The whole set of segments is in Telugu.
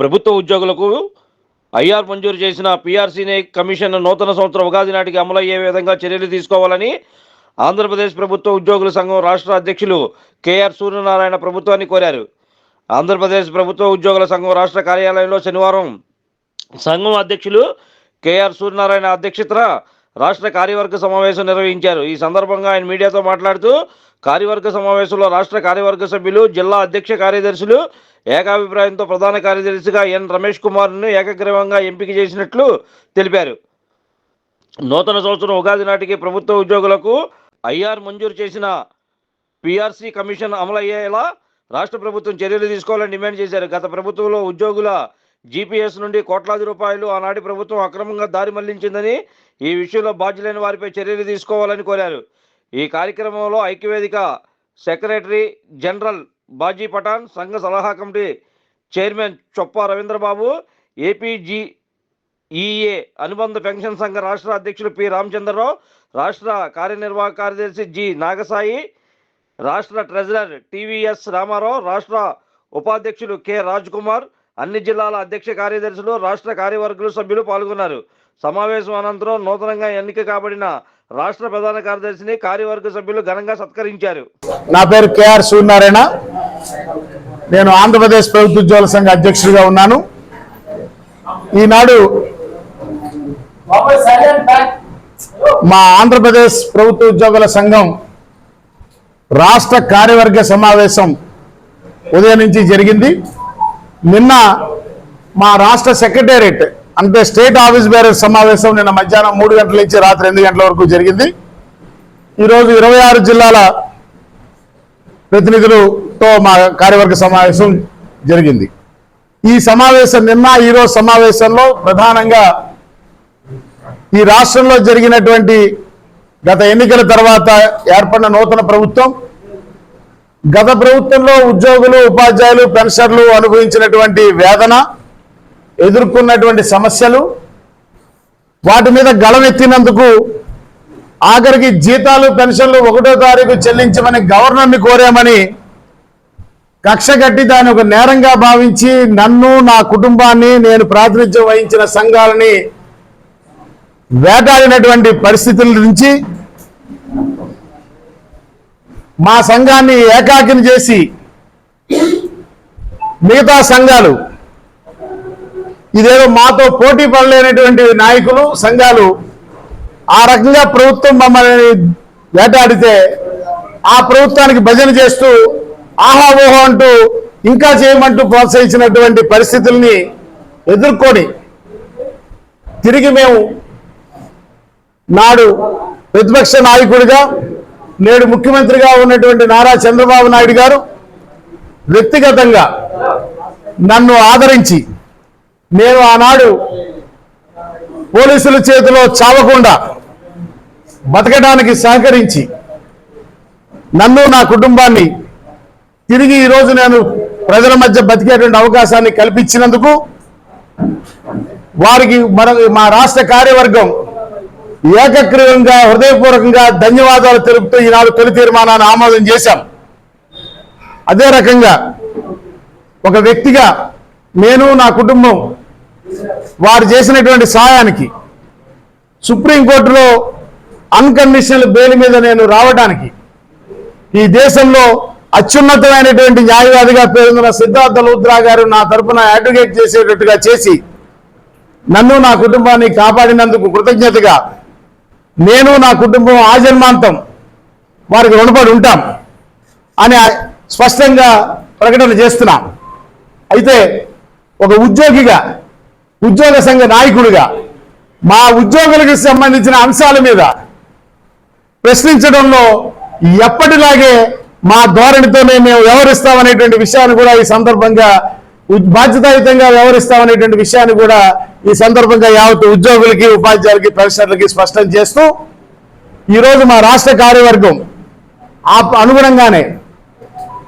ప్రభుత్వ ఉద్యోగులకు ఐఆర్ మంజూరు చేసిన పీఆర్సీని కమిషన్ నూతన సంవత్సరం ఉగాది నాటికి అమలయ్యే విధంగా చర్యలు తీసుకోవాలని ఆంధ్రప్రదేశ్ ప్రభుత్వ ఉద్యోగుల సంఘం రాష్ట్ర అధ్యక్షులు కేఆర్ సూర్యనారాయణ ప్రభుత్వాన్ని కోరారు. ఆంధ్రప్రదేశ్ ప్రభుత్వ ఉద్యోగుల సంఘం రాష్ట్ర కార్యాలయంలో శనివారం సంఘం అధ్యక్షులు కేఆర్ సూర్యనారాయణ అధ్యక్షతన రాష్ట్ర కార్యవర్గ సమావేశం నిర్వహించారు. ఈ సందర్భంగా ఆయన మీడియాతో మాట్లాడుతూ కార్యవర్గ సమావేశంలో రాష్ట్ర కార్యవర్గ సభ్యులు జిల్లా అధ్యక్ష కార్యదర్శులు ఏకాభిప్రాయంతో ప్రధాన కార్యదర్శిగా ఎన్. రమేష్ కుమార్ను ఏకగ్రీవంగా ఎంపిక చేసినట్లు తెలిపారు. నూతన సంవత్సరం ఉగాది నాటికి ప్రభుత్వ ఉద్యోగులకు ఐఆర్ మంజూరు చేసిన పీఆర్సీ కమిషన్ అమలయ్యేలా రాష్ట్ర ప్రభుత్వం చర్యలు తీసుకోవాలని డిమాండ్ చేశారు. గత ప్రభుత్వంలో ఉద్యోగుల జీపీఎస్ నుండి కోట్లాది రూపాయలు ఆనాటి ప్రభుత్వం అక్రమంగా దారి మళ్ళించిందని ఈ విషయంలో బాధ్యులైన వారిపై చర్యలు తీసుకోవాలని కోరారు. ఈ కార్యక్రమంలో ఐక్యవేదిక సెక్రటరీ జనరల్ బాజీ పఠాన్ సంఘ సలహా committee chairman Choppa Ravindrababu APG EA అనుబంధ పెన్షన్ సంఘ రాష్ట్ర అధ్యక్షులు పి. రామచంద్రరావు రాష్ట్ర కార్యనిర్వాహక కార్యదర్శి జి. నాగసాయి రాష్ట్ర ట్రెజరర్ టీవీఎస్ రామారావు రాష్ట్ర ఉపాధ్యక్షులు కె. రాజ్ కుమార్ అన్ని జిల్లాల అధ్యక్ష కార్యదర్శులు రాష్ట్ర కార్యవర్గులు సభ్యులు పాల్గొన్నారు. సమావేశం అనంతరం నూతనంగా ఎన్నిక కాబడిన రాష్ట్ర ప్రధాన కార్యదర్శిని కార్యవర్గ సభ్యులు ఘనంగా సత్కరించారు. నా పేరు కేఆర్ సూర్యనారాయణ. నేను ఆంధ్రప్రదేశ్ ప్రభుత్వ ఉద్యోగుల సంఘ అధ్యక్షుడిగా ఉన్నాను. ఈనాడు మా ఆంధ్రప్రదేశ్ ప్రభుత్వ ఉద్యోగుల సంఘం రాష్ట్ర కార్యవర్గ సమావేశం ఉదయం నుంచి జరిగింది. నిన్న మా రాష్ట్ర సెక్రటేరియట్ అంటే స్టేట్ ఆఫీస్ బేరర్ సమావేశం నిన్న మధ్యాహ్నం మూడు గంటల నుంచి రాత్రి ఎనిమిది గంటల వరకు జరిగింది. ఈరోజు ఇరవై ఆరు జిల్లాల ప్రతినిధులతో మా కార్యవర్గ సమావేశం జరిగింది. ఈ సమావేశం నిన్న ఈరోజు సమావేశంలో ప్రధానంగా ఈ రాష్ట్రంలో జరిగినటువంటి గత ఎన్నికల తర్వాత ఏర్పడిన నూతన ప్రభుత్వం గత ప్రభుత్వంలో ఉద్యోగులు ఉపాధ్యాయులు పెన్షన్లు అనుభవించినటువంటి వేదన ఎదుర్కొన్నటువంటి సమస్యలు వాటి మీద గళమెత్తినందుకు ఆఖరికి జీతాలు పెన్షన్లు ఒకటో తారీఖు చెల్లించమని గవర్నర్ని కోరామని కక్ష కట్టి దాన్ని ఒక నేరంగా భావించి నన్ను నా కుటుంబాన్ని నేను ప్రాతినిధ్యం వహించిన సంఘాలని వేటాడినటువంటి పరిస్థితుల నుంచి మా సంఘాన్ని ఏకాకిని చేసి మిగతా సంఘాలు ఇదేదో మాతో పోటీ పడలేనటువంటి నాయకులు సంఘాలు ఆ రకంగా ప్రభుత్వం మమ్మల్ని వేటాడితే ఆ ప్రభుత్వానికి భజన చేస్తూ ఆహా ఓహో అంటూ ఇంకా చేయమంటూ ప్రోత్సహించినటువంటి పరిస్థితుల్ని ఎదుర్కొని తిరిగి మేము నాడు ప్రతిపక్ష నాయకుడిగా నేడు ముఖ్యమంత్రిగా ఉన్నటువంటి నారా చంద్రబాబు నాయుడు గారు వ్యక్తిగతంగా నన్ను ఆదరించి నేను ఆనాడు పోలీసుల చేతిలో చావకుండా బతకడానికి సహకరించి నన్ను నా కుటుంబాన్ని తిరిగి ఈరోజు నేను ప్రజల మధ్య బతికేటువంటి అవకాశాన్ని కల్పించినందుకు వారికి మన మా రాష్ట్ర కార్యవర్గం ఏకగ్రీవంగా హృదయపూర్వకంగా ధన్యవాదాలు తెలుపుతూ ఈనాడు తొలి తీర్మానాన్ని ఆమోదం చేశాం. అదే రకంగా ఒక వ్యక్తిగా నేను నా కుటుంబం వారు చేసినటువంటి సహాయానికి సుప్రీంకోర్టులో అన్కండిషనల్ బెయిల్ మీద నేను రావడానికి ఈ దేశంలో అత్యున్నతమైనటువంటి న్యాయవాదిగా పేరున్న సిద్ధార్థ లూత్రా గారు నా తరపున అడ్వకేట్ చేసేటట్టుగా చేసి నన్ను నా కుటుంబాన్ని కాపాడినందుకు కృతజ్ఞతగా నేను నా కుటుంబం ఆజన్మాంతం వారికి రుణపడి ఉంటాం అని స్పష్టంగా ప్రకటన చేస్తున్నాం. అయితే ఒక ఉద్యోగిగా ఉద్యోగ సంఘ నాయకుడిగా మా ఉద్యోగులకు సంబంధించిన అంశాల మీద ప్రశ్నించడంలో ఎప్పటిలాగే మా ధోరణితోనే మేము వ్యవహరిస్తామనేటువంటి విషయాన్ని కూడా ఈ సందర్భంగా బాధ్యతాయుతంగా వ్యవహరిస్తామనేటువంటి విషయాన్ని కూడా ఈ సందర్భంగా యావత్ ఉద్యోగులకి ఉపాధ్యాయులకి పెన్షనర్లకి స్పష్టం చేస్తూ ఈరోజు మా రాష్ట్ర కార్యవర్గం ఆ అనుగుణంగానే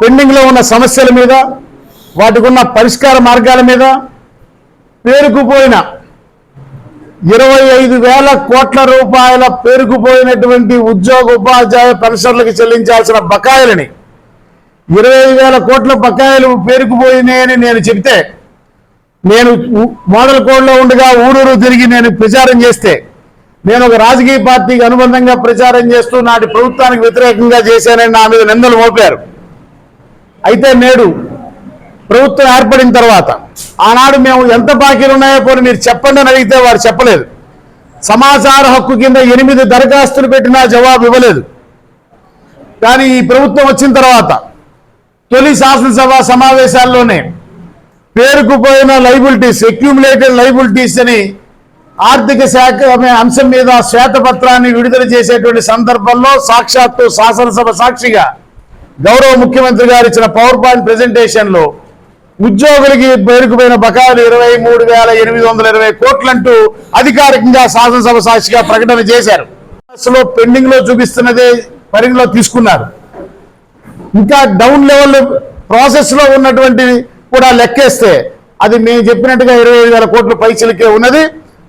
పెండింగ్లో ఉన్న సమస్యల మీద వాటికి ఉన్న పరిష్కార మార్గాల మీద పేరుకుపోయిన ఇరవై ఐదు వేల కోట్ల రూపాయల పేరుకుపోయినటువంటి ఉద్యోగ ఉపాధ్యాయ పెన్షన్లకు చెల్లించాల్సిన బకాయిలని ఇరవై వేల కోట్ల బకాయిలు పేరుకుపోయినాయని నేను చెబితే నేను మోడల్ కోడ్లో ఉండగా ఊరూరు తిరిగి నేను ప్రచారం చేస్తే నేను ఒక రాజకీయ పార్టీకి అనుబంధంగా ప్రచారం చేస్తూ నాటి ప్రభుత్వానికి వ్యతిరేకంగా చేశానని నా మీద నిందలు మోపారు. అయితే నేడు ప్రభుత్వం ఏర్పడిన తర్వాత ఆనాడు మేము ఎంత బాకీలు ఉన్నాయో పోనీ మీరు చెప్పండి అని అడిగితే వారు చెప్పలేదు. సమాచార హక్కు కింద ఎనిమిది దరఖాస్తులు పెట్టినా జవాబు ఇవ్వలేదు. కానీ ఈ ప్రభుత్వం వచ్చిన తర్వాత తొలి శాసనసభ సమావేశాల్లోనే పేరుకుపోయిన లైబిలిటీస్ అక్యూములేటెడ్ లైబిలిటీస్ అని ఆర్థిక శాఖ అనే అంశం మీద శ్వేతపత్రాన్ని విడుదల చేసేటువంటి సందర్భంలో సాక్షాత్తు శాసనసభ సాక్షిగా గౌరవ ముఖ్యమంత్రి గారు ఇచ్చిన పవర్ పాయింట్ ప్రెజెంటేషన్లో ఉద్యోగులకి పేరుకుపోయిన బకాయిలు ఇరవై మూడు వేల ఎనిమిది వందల ఇరవై కోట్లంటూ అధికారికంగా శాసనసభ సాక్షిగా ప్రకటన చేశారు. అసలు పెండింగ్లో చూపిస్తున్నదే పరిగణలో తీసుకున్నారు. ఇంకా డౌన్ లెవెల్ ప్రాసెస్లో ఉన్నటువంటి కూడా లెక్కేస్తే అది మేము చెప్పినట్టుగా ఇరవై ఐదు వేల కోట్ల పైసలకే ఉన్నది.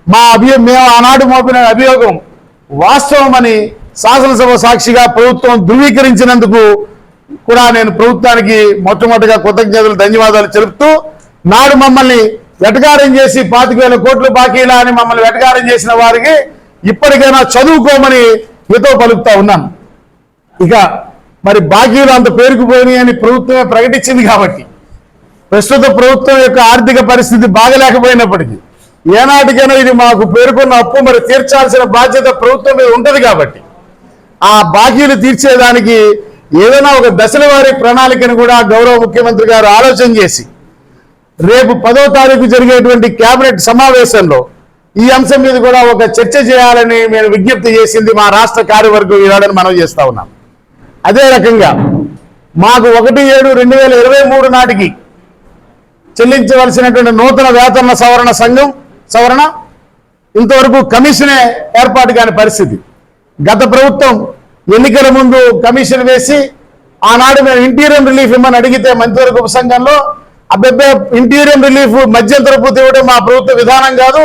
మా అభి మేము ఆనాడు మోపిన అభియోగం వాస్తవమని శాసనసభ సాక్షిగా ప్రభుత్వం ధృవీకరించినందుకు కూడా నేను ప్రభుత్వానికి మొట్టమొదటిగా కృతజ్ఞతలు ధన్యవాదాలు తెలుపుతూ నాడు మమ్మల్ని వెటకారం చేసి పాతిక వేల కోట్లు బాకీలా అని మమ్మల్ని వెటకారం చేసిన వారికి ఇప్పటికైనా చదువుకోమని హితో పలుకుతా ఉన్నాను. ఇక మరి బాకీలు అంత పేరుకుపోయినాయి అని ప్రభుత్వమే ప్రకటించింది కాబట్టి ప్రస్తుత ప్రభుత్వం యొక్క ఆర్థిక పరిస్థితి బాగలేకపోయినప్పటికీ ఏనాటికైనా ఇది మాకు పేర్కొన్న అప్పు మరి తీర్చాల్సిన బాధ్యత ప్రభుత్వం మీద ఉంటుంది కాబట్టి ఆ బాకీలు తీర్చేదానికి ఏదైనా ఒక దశల వారి ప్రణాళికను కూడా గౌరవ ముఖ్యమంత్రి గారు ఆలోచన చేసి రేపు పదో తారీఖు జరిగేటువంటి కేబినెట్ సమావేశంలో ఈ అంశం మీద కూడా ఒక చర్చ చేయాలని మేము విజ్ఞప్తి చేసింది మా రాష్ట్ర కార్యవర్గం ఈనాడని మనం చేస్తా ఉన్నాం. అదే రకంగా మాకు ఒకటి ఏడు రెండు వేల ఇరవై మూడు నాటికి చెల్లించవలసినటువంటి నూతన వేతన సవరణ సంఘం సవరణ ఇంతవరకు కమిషనే ఏర్పాటు కాని పరిస్థితి. గత ప్రభుత్వం ఎన్నికల ముందు కమిషన్ వేసి ఆనాడు మేము ఇంటీరియం రిలీఫ్ ఇమ్మని అడిగితే మంత్రివర్గ ఉపసంఘంలో అబ్బాయి ఇంటీరియం రిలీఫ్ మధ్యంతరపు ఇవ్వడం మా ప్రభుత్వ విధానం కాదు.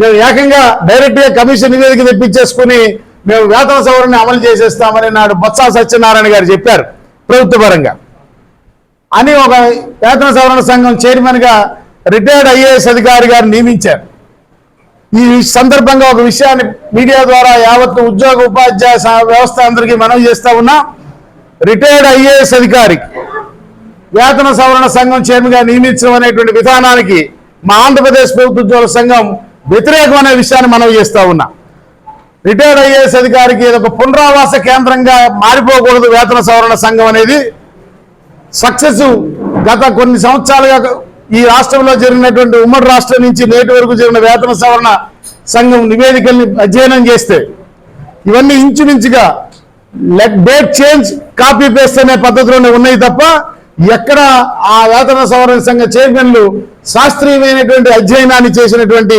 మేము ఏకంగా డైరెక్ట్గా కమిషన్ నివేదిక తెప్పించేసుకుని మేము వేతన సవరణ అమలు చేసేస్తామని నాడు బొత్స సత్యనారాయణ గారు చెప్పారు ప్రభుత్వ పరంగా. అని ఒక వేతన సవరణ సంఘం చైర్మన్గా రిటైర్డ్ ఐఏఎస్ అధికారి గారు నియమించారు. ఈ సందర్భంగా ఒక విషయాన్ని మీడియా ద్వారా యావత్ ఉద్యోగ ఉపాధ్యాయ వ్యవస్థ అందరికీ మనం చేస్తా ఉన్నా రిటైర్డ్ ఐఏఎస్ అధికారికి వేతన సవరణ సంఘం చైర్మన్గా నియమించడం అనేటువంటి విధానానికి మా ఆంధ్రప్రదేశ్ ప్రభుత్వ ఉద్యోగుల సంఘం వ్యతిరేకం అనే విషయాన్ని మనం చేస్తా ఉన్నా. రిటైర్డ్ ఐఏఎస్ అధికారికి ఇది ఒక పునరావాస కేంద్రంగా మారిపోకూడదు వేతన సవరణ సంఘం అనేది. సక్సెస్ గత కొన్ని సంవత్సరాలుగా ఈ రాష్ట్రంలో జరిగినటువంటి ఉమ్మడి రాష్ట్రం నుంచి నేటి వరకు జరిగిన వేతన సవరణ సంఘం నివేదికల్ని అధ్యయనం చేస్తే ఇవన్నీ ఇంచుమించుగా let date change copy paste అనే పద్ధతిలోనే ఉన్నాయి తప్ప ఎక్కడ ఆ వేతన సవరణ సంఘ చైర్మన్లు శాస్త్రీయమైనటువంటి అధ్యయనాన్ని చేసినటువంటి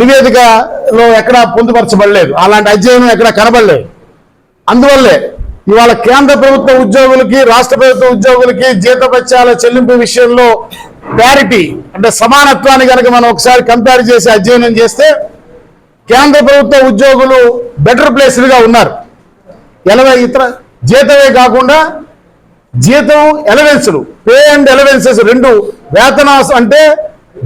నివేదికలో ఎక్కడ పొందుపరచబడలేదు. అలాంటి అధ్యయనం ఎక్కడ కనబడలేదు. అందువల్లే ఇవాళ కేంద్ర ప్రభుత్వ ఉద్యోగులకి రాష్ట్ర ప్రభుత్వ ఉద్యోగులకి జీతపత్యాల చెల్లింపు విషయంలో ప్యారిటీ అంటే సమానత్వాన్ని కనుక మనం ఒకసారి కంపేర్ చేసి అధ్యయనం చేస్తే కేంద్ర ప్రభుత్వ ఉద్యోగులు బెటర్ ప్లేస్డ్గా ఉన్నారు. ఎలవై ఇతర జీతమే కాకుండా జీతం ఎలవెన్సులు పే అండ్ ఎలవెన్సెస్ రెండు వేతన అంటే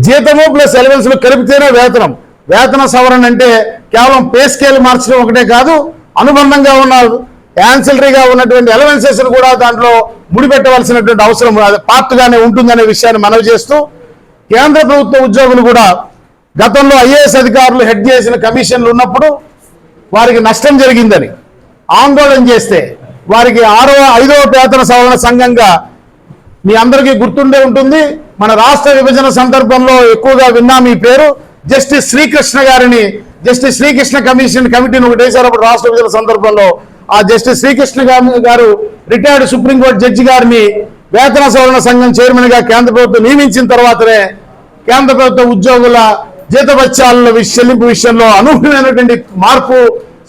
జీతము ప్లస్ ఎలవెన్సులు కలిపితేనే వేతనం. వేతన సవరణ అంటే కేవలం పే స్కేల్ మార్చడం ఒకటే కాదు అనుబంధంగా ఉన్న యాన్సిలరీగా ఉన్నటువంటి ఎలవెన్సెస్ కూడా దాంట్లో ముడిపెట్టవలసినటువంటి అవసరం అది పార్ట్గానే ఉంటుందనే విషయాన్ని మనవి చేస్తూ కేంద్ర ప్రభుత్వ ఉద్యోగులు కూడా గతంలో ఐఏఎస్ అధికారులు హెడ్ చేసిన కమిషన్లు ఉన్నప్పుడు వారికి నష్టం జరిగిందని ఆందోళన చేస్తే వారికి ఆరో ఐదవ వేతన సవరణ సంఘంగా మీ అందరికీ గుర్తుండే ఉంటుంది. మన రాష్ట్ర విభజన సందర్భంలో ఎక్కువగా విన్నా మీ పేరు. జస్టిస్ శ్రీకృష్ణ గారిని జస్టిస్ శ్రీకృష్ణ కమిషన్ కమిటీని ఒకటి వేశారు అప్పుడు రాష్ట్ర విభజన సందర్భంలో ఆ జస్టిస్ శ్రీకృష్ణ గారు రిటైర్డ్ సుప్రీంకోర్టు జడ్జి గారిని వేతన సవరణ సంఘం చైర్మన్గా కేంద్ర ప్రభుత్వం నియమించిన తర్వాతనే కేంద్ర ప్రభుత్వ ఉద్యోగుల జీతభత్యాల చెల్లింపు విషయంలో అనూహ్యమైనటువంటి మార్పు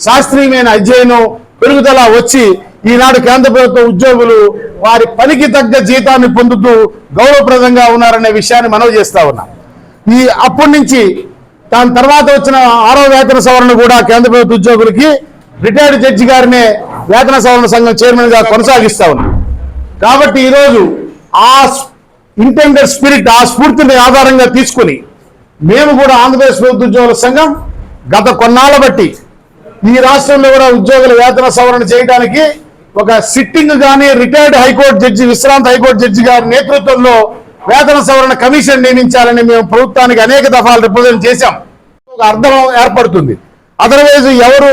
శాస్త్రీయమైన అధ్యయనం పెరుగుదల వచ్చి ఈనాడు కేంద్ర ప్రభుత్వ ఉద్యోగులు వారి పనికి తగ్గ జీతాన్ని పొందుతూ గౌరవప్రదంగా ఉన్నారనే విషయాన్ని మనవి చేస్తా ఉన్నాం. ఈ అప్పటి నుంచి దాని తర్వాత వచ్చిన ఆరో వేతన సవరణ కూడా కేంద్ర ప్రభుత్వ ఉద్యోగులకి రిటైర్డ్ జడ్జి గారినే వేతన సవరణ సంఘం చైర్మన్గా కొనసాగిస్తా ఉంది కాబట్టి ఈరోజు ఆ ఇంటెండెడ్ స్పిరిట్ ఆ స్ఫూర్తిని ఆధారంగా తీసుకుని మేము కూడా ఆంధ్రప్రదేశ్ ప్రభుత్వ ఉద్యోగుల సంఘం గత కొన్నాళ్ళ బట్టి ఈ రాష్ట్రంలో కూడా ఉద్యోగుల వేతన సవరణ చేయడానికి ఒక సిట్టింగ్ కానీ రిటైర్డ్ హైకోర్టు జడ్జి విశ్రాంత హైకోర్టు జడ్జి గారి నేతృత్వంలో వేతన సవరణ కమిషన్ నియమించాలని మేము ప్రభుత్వానికి అనేక దఫాలు రిప్రజెంట్ చేశాం. ఒక అర్థం ఏర్పడుతుంది. అదర్వైజ్ ఎవరు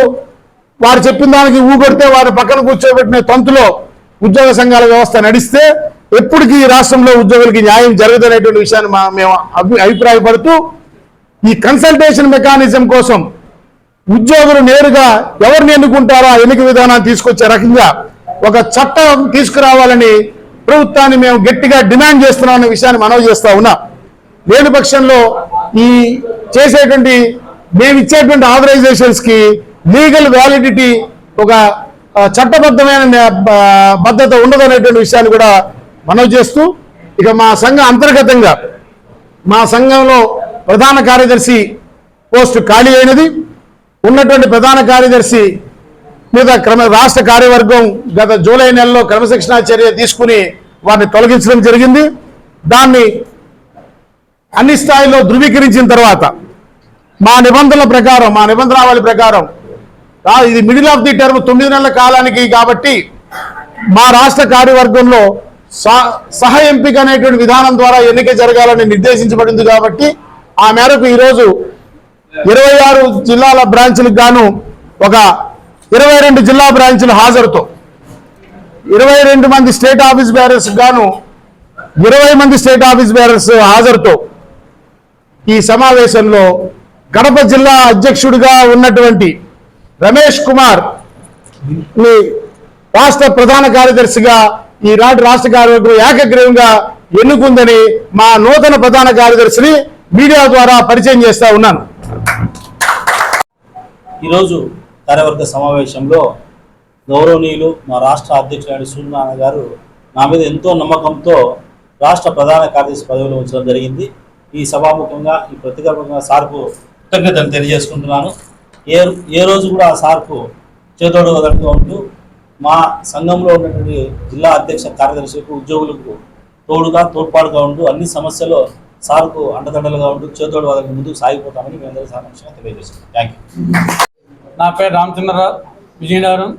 వారు చెప్పిన దానికి ఊగొడితే వారి పక్కన కూర్చోబెట్టిన తంతులో ఉద్యోగ సంఘాల వ్యవస్థ నడిస్తే ఎప్పటికీ ఈ రాష్ట్రంలో ఉద్యోగులకి న్యాయం జరుగుతున్నటువంటి విషయాన్ని మా- మేము అభి- అభిప్రాయపడుతూ ఈ కన్సల్టేషన్ మెకానిజం కోసం ఉద్యోగులు నేరుగా ఎవరిని ఎన్నుకుంటారో ఆ ఎన్నిక విధానాన్ని తీసుకొచ్చే రకంగా ఒక చట్టం తీసుకురావాలని ప్రభుత్వాన్ని మేము గట్టిగా డిమాండ్ చేస్తున్నాం అన్న విషయాన్ని మనవి చేస్తా ఉన్నా. లేని పక్షంలో ఈ చేసేటువంటి మేము ఇచ్చేటువంటి ఆథరైజేషన్స్కి లీగల్ వ్యాలిడిటీ ఒక చట్టబద్ధమైన భద్రత ఉండదు అనేటువంటి విషయాన్ని కూడా మనవి చేస్తూ ఇక మా సంఘ అంతర్గతంగా మా సంఘంలో ప్రధాన కార్యదర్శి పోస్టు ఖాళీ అయినది. ఉన్నటువంటి ప్రధాన కార్యదర్శి మీద క్రమ రాష్ట్ర కార్యవర్గం గత జూలై నెలలో క్రమశిక్షణా చర్య తీసుకుని వారిని తొలగించడం జరిగింది. దాన్ని అన్ని స్థాయిలో ధృవీకరించిన తర్వాత మా నిబంధనల ప్రకారం మా నిబంధనావళి ప్రకారం ఇది మిడిల్ ఆఫ్ ది టర్మ్ తొమ్మిది నెలల కాలానికి కాబట్టి మా రాష్ట్ర కార్యవర్గంలో సహ- సహ ఎంపిక అనేటువంటి విధానం ద్వారా ఎన్నిక జరగాలని నిర్దేశించబడింది కాబట్టి ఆ మేరకు ఈరోజు ఇరవై ఆరు జిల్లాల బ్రాంచ్లకు గాను ఒక ఇరవై రెండు జిల్లా బ్రాంచ్ల హాజరుతో. ఇరవై రెండు మంది స్టేట్ ఆఫీస్ బేరర్స్ గాను ఇరవై మంది స్టేట్ ఆఫీస్ బేరర్స్ హాజరుతో ఈ సమావేశంలో కడప జిల్లా అధ్యక్షుడిగా ఉన్నటువంటి రమేష్ కుమార్ మీ రాష్ట్ర ప్రధాన కార్యదర్శిగా ఈనాటి రాష్ట్ర కార్యవర్గం ఏకగ్రీవంగా ఎన్నుకుందని మా నూతన ప్రధాన కార్యదర్శిని మీడియా ద్వారా పరిచయం చేస్తా ఉన్నాను. ఈరోజు కార్యవర్గ సమావేశంలో గౌరవనీయులు మా రాష్ట్ర అధ్యక్షుడు సూర్యనారాయణ గారు నా మీద ఎంతో నమ్మకంతో రాష్ట్ర ప్రధాన కార్యదర్శి పదవిలో ఉంచడం జరిగింది. ఈ సభాముఖంగా ఈ ప్రతిగర్భంగా సార్కు కృతజ్ఞతలు తెలియజేసుకుంటున్నాను. ఏ ఏ రోజు కూడా ఆ సార్కు చేతోడు వదలగా ఉంటూ మా సంఘంలో ఉన్నటువంటి జిల్లా అధ్యక్ష కార్యదర్శులకు ఉద్యోగులకు తోడుగా తోడ్పాటుగా ఉంటూ అన్ని సమస్యలు సార్కు అండదండలుగా ఉంటూ చేతోడు వదలకు ముందుకు సాగిపోతామని మీ అందరి సమక్షంగా థ్యాంక్ యూ నా పేరు రామచంద్రరావు విజయనగరం.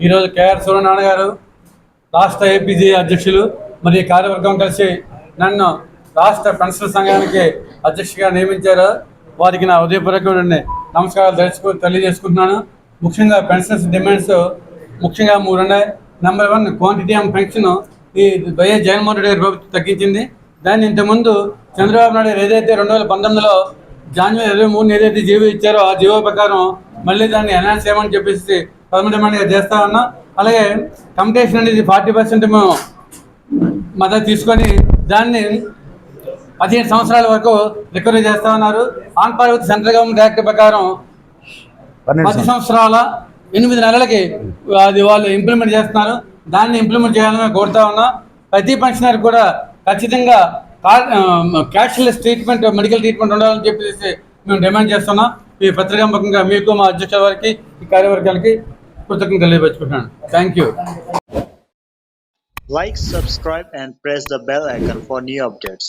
ఈరోజు కేఆర్ సూర్యనారాయణ గారు రాష్ట్ర ఏపీజీ అధ్యక్షులు మరియు కార్యవర్గం కలిసి నన్ను రాష్ట్ర పెన్షన్ సంఘానికి అధ్యక్షుగా నియమించారు. వారికి నా ఉదయపూర్వకమైన నమస్కారాలు తెలుసుకు తెలియజేసుకుంటున్నాను. ముఖ్యంగా పెన్షన్స్ డిమాండ్స్ ముఖ్యంగా మూడు ఉన్నాయి. Number one quantity of pension ఈ వైఎస్ జగన్మోహన్ రెడ్డి గారి ప్రభుత్వం తగ్గించింది. దాన్ని ఇంతకుముందు చంద్రబాబు నాయుడు గారు ఏదైతే రెండు వేల పంతొమ్మిదిలో జనవరి ఇరవై మూడు ఏదైతే జీవో ఇచ్చారో ఆ జీవో ప్రకారం మళ్ళీ దాన్ని అనౌన్స్ చేయమని చెప్పేసి పదమూడు చేస్తా ఉన్నాం. అలాగే కంపిటేషన్ అనేది ఫార్టీ పర్సెంట్ మేము మద్దతు తీసుకొని దాన్ని పదిహేను సంవత్సరాల వరకు రికవరీ చేస్తా ఉన్నారు. On par with central government act ప్రకారం పది సంవత్సరాల. ఎనిమిది నెలలకి అది వాళ్ళు ఇంప్లిమెంట్ చేస్తున్నారు. దాన్ని ఇంప్లిమెంట్ చేయాలని కోరుతా ఉన్నాం. ప్రతి పెన్షనర్ కూడా ఖచ్చితంగా క్యాష్లెస్ ట్రీట్మెంట్ మెడికల్ ట్రీట్మెంట్ ఉండాలని చెప్పేసి మేము డిమాండ్ చేస్తున్నాం. ఈ పత్రికాముఖంగా మీకు మా అధ్యక్షుల వారికి ఈ కార్యవర్గాలకి కృతజ్ఞతలు తెలియపరుచుకుంటున్నాను. Thank you Like, subscribe, and press the bell icon for new updates.